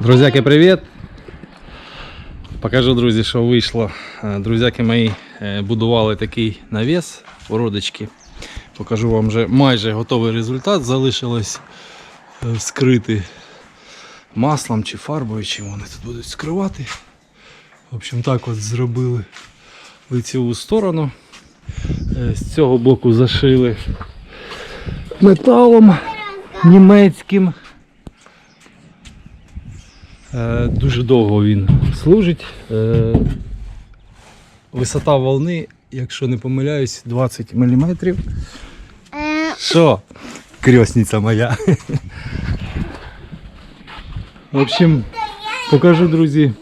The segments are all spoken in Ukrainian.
Друзяки, привіт! Покажу, друзі, що вийшло. Е, Друзяки мої е, будували такий навіс у родички. Покажу вам вже майже готовий результат. Залишилось е, вскрити маслом чи фарбою, чи вони тут будуть скривати. В общем, так от зробили лицеву сторону. З цього боку зашили металом німецьким. Е, Дуже довго він служить. Е, Висота волни, якщо не помиляюсь, 20 мм. Е, Що? Крісниця моя. В общем, покажу, друзі.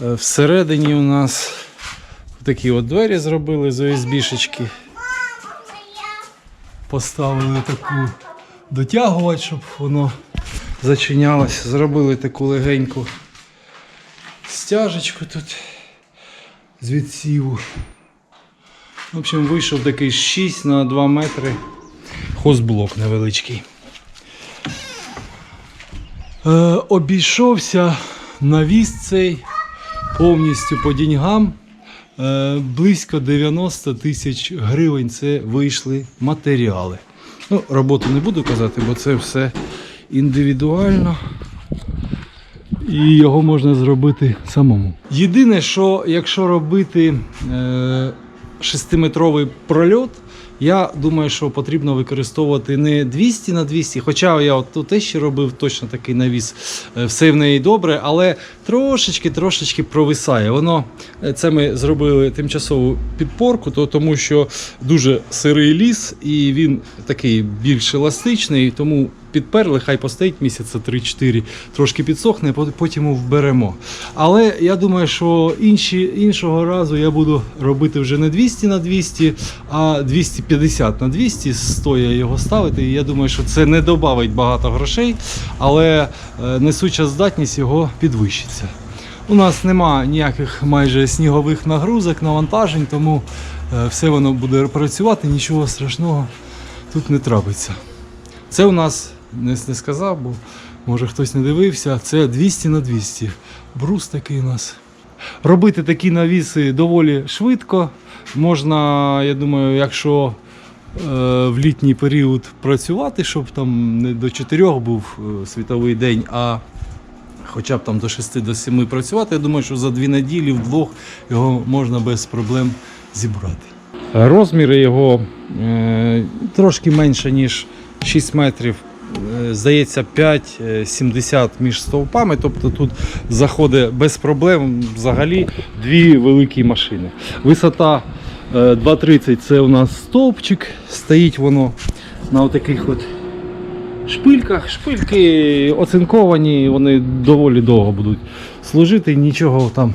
Всередині у нас такі от двері зробили з ОСБ-шечки. Поставили таку дотягувач, щоб воно зачинялось. Зробили таку легеньку стяжечку тут з відсіву. В общем, вийшов такий 6 на 2 метри хозблок невеличкий. Е, обійшовся навіс цей повністю по деньгам. Е, близько 90 тисяч гривень це вийшли матеріали. Ну, роботу не буду казати, бо це все індивідуально. І його можна зробити самому. Єдине, що якщо робити е, 6-метровий прольот, я думаю, що потрібно використовувати не 200 на 200, хоча я от те ще робив точно такий навіс, е, все в неї добре, але трошечки трошечки провисає. Воно е, це ми зробили тимчасову підпорку, то тому що дуже сирий ліс і він такий більш еластичний, тому підперли, хай постоїть місяця 3-4, трошки підсохне, потім вберемо. Але я думаю, що інші, іншого разу я буду робити вже не 200 на 200, а 250 на 200, стоя його ставити. І я думаю, що це не додавить багато грошей, але е, несуча здатність його підвищиться. У нас нема ніяких майже снігових нагрузок, навантажень, тому е, все воно буде працювати, нічого страшного тут не трапиться. Це у нас не, не сказав, бо може хтось не дивився. Це 200 на 200. Брус такий у нас. Робити такі навіси доволі швидко. Можна, я думаю, якщо е, в літній період працювати, щоб там не до 4 був е, світовий день, а хоча б там до 6 до 7 працювати, я думаю, що за дві неділі вдвох його можна без проблем зібрати. Розміри його е, трошки менше, ніж 6 метрів. Е, Здається, 5,70 між стовпами, тобто тут заходить без проблем взагалі дві великі машини. Висота е, 2,30 це у нас стовпчик, стоїть воно на таких от шпильках. Шпильки оцинковані, вони доволі довго будуть служити, нічого там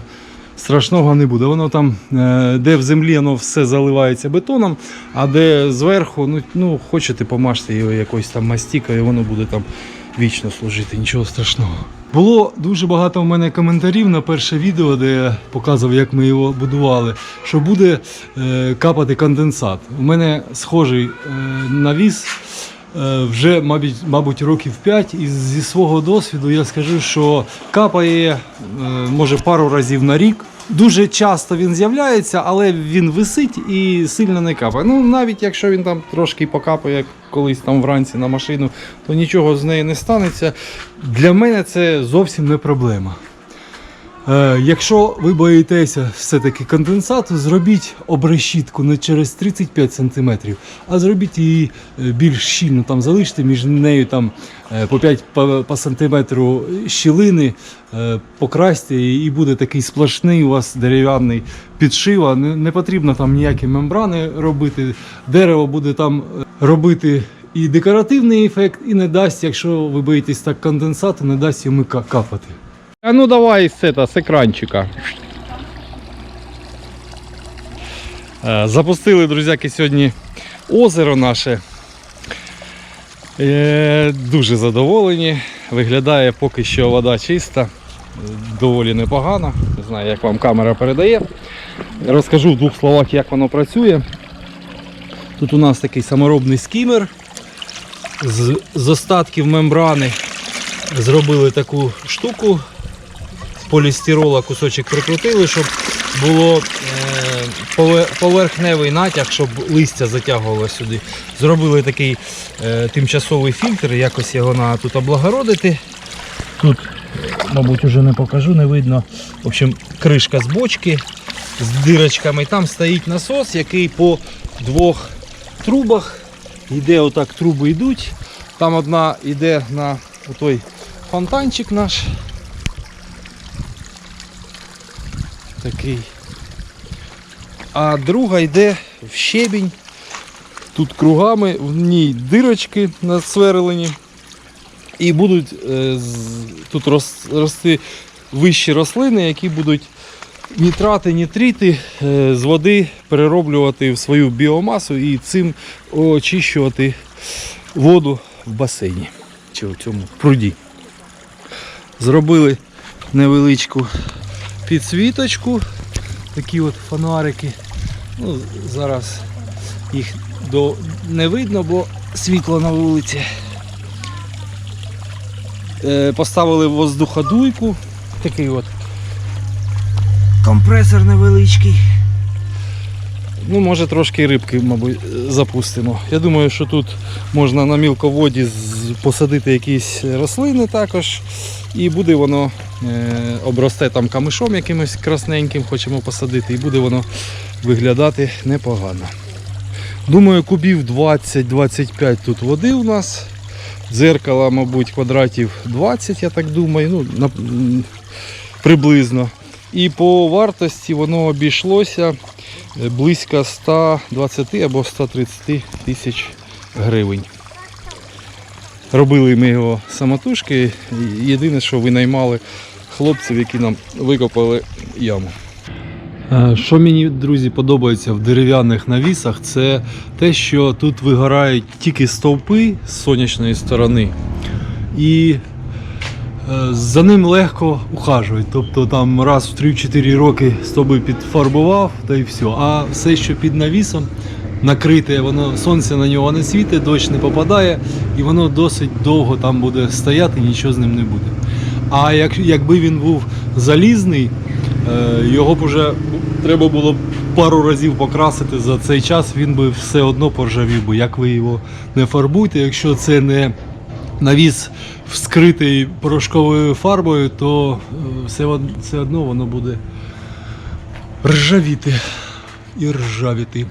страшного не буде. Воно там, е, де в землі воно все заливається бетоном, а де зверху, ну, ну хочете помажте його якоюсь там мастікою, воно буде там вічно служити, нічого страшного. Було дуже багато в мене коментарів на перше відео, де я показував, як ми його будували, що буде е, капати конденсат. У мене схожий е, навіс. Е, Вже, мабуть, мабуть, років 5 і зі свого досвіду я скажу, що капає е, може пару разів на рік. Дуже часто він з'являється, але він висить і сильно не капає. Ну навіть якщо він там трошки покапає як колись там вранці на машину, то нічого з нею не станеться. Для мене це зовсім не проблема. Е, якщо ви боїтеся все-таки конденсату, зробіть обрешітку не через 35 см, а зробіть її е, більш щільно, там залиште між нею там е, по 5 по, сантиметру щілини, покрасьте і буде такий сплошний у вас дерев'яний підшив. а Не, потрібно там ніякі мембрани робити. Дерево буде там робити і декоративний ефект, і не дасть, якщо ви боїтесь так конденсату, не дасть йому капати. А ну давай з, это, з екранчика. Е, Запустили, друзяки, сьогодні озеро наше. Е, Дуже задоволені. Виглядає поки що вода чиста, доволі непогано. Не знаю, як вам камера передає. Розкажу в двох словах, як воно працює. Тут у нас такий саморобний скімер з, з остатків мембрани зробили таку штуку. Полістирола кусочок прикрутили, щоб було е, поверхневий натяг, щоб листя затягувало сюди. Зробили такий е, тимчасовий фільтр, якось його треба тут облагородити. Тут, мабуть, вже не покажу, не видно. В общем, кришка з бочки з дирочками. Там стоїть насос, який по двох трубах йде, отак труби йдуть. Там одна йде на той фонтанчик наш. Такий. А друга йде в щебінь. Тут кругами, в ній дирочки насверлені. І будуть е, тут рос- рости вищі рослини, які будуть нітрати, нітрити е, з води перероблювати в свою біомасу і цим очищувати воду в басейні чи в цьому пруді. Зробили невеличку підсвіточку, такі от фонарики. Ну, зараз їх до... не видно, бо світло на вулиці. Е, Поставили воздуходуйку, такий от компресор невеличкий. Ну, може трошки рибки, мабуть, запустимо. Я думаю, що тут можна на мілководі посадити якісь рослини також. І буде воно обросте там камишом якимось красненьким, хочемо посадити, і буде воно виглядати непогано. Думаю, кубів 20-25 тут води у нас. Дзеркала, мабуть, квадратів 20, я так думаю, ну, приблизно. І по вартості воно обійшлося е, близько 120 або 130 тисяч гривень. Робили ми його самотужки. Єдине, що винаймали хлопців, які нам викопали яму. Е, Що мені, друзі, подобається в дерев'яних навісах, це те, що тут вигорають тільки стовпи з сонячної сторони. І е, за ним легко ухажують. Тобто там раз в 3-4 роки стовби підфарбував та й все. А все, що під навісом накрите, воно сонце на нього не світить, дощ не попадає, і воно досить довго там буде стояти, нічого з ним не буде. А як, якби він був залізний, е, його б уже треба було б пару разів покрасити за цей час, він би все одно поржавів би. Як ви його не фарбуйте, якщо це не навіс вскритий порошковою фарбою, то е, все, все одно воно буде ржавіти і ржавіти.